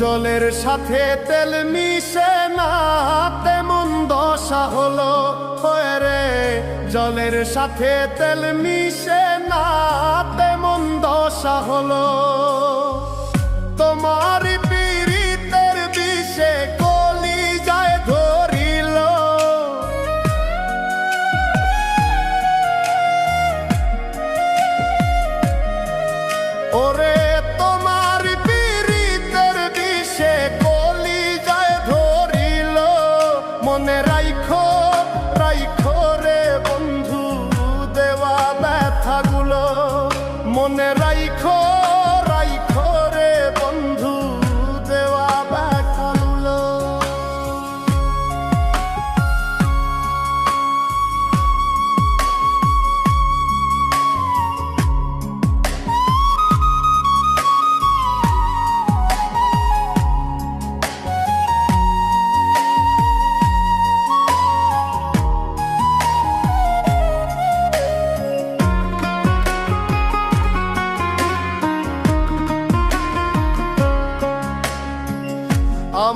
জলের সাথে তেল মিশে না, তেমন দশা হলো রে। জলের সাথে তেল মিশে না, তেমন দশা হলো। মনে রাইখো।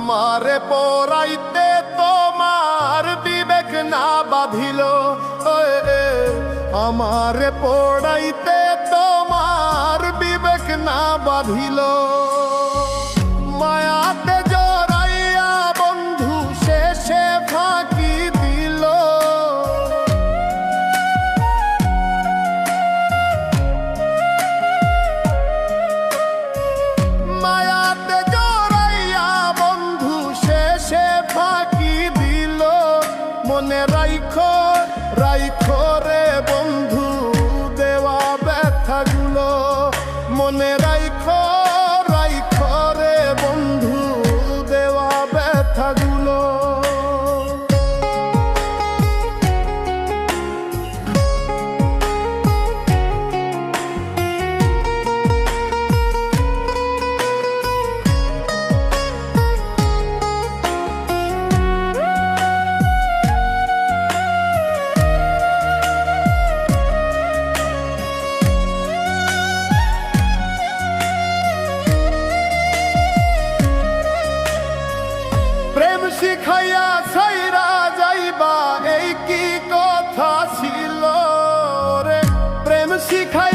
আমারে পড়াইতে তোমার বিবেক না বাঁধিল। আমারে পড়াইতে তোমার বিবেক না বাঁধিল। মনে রাইখো রাইখো রে বন্ধু দেওয়া ব্যথাগুলো। মনে রাইখো শিখাইয়া সাইরা যাইবা এই কি কথা ছিল রে? প্রেম শিখাইয়া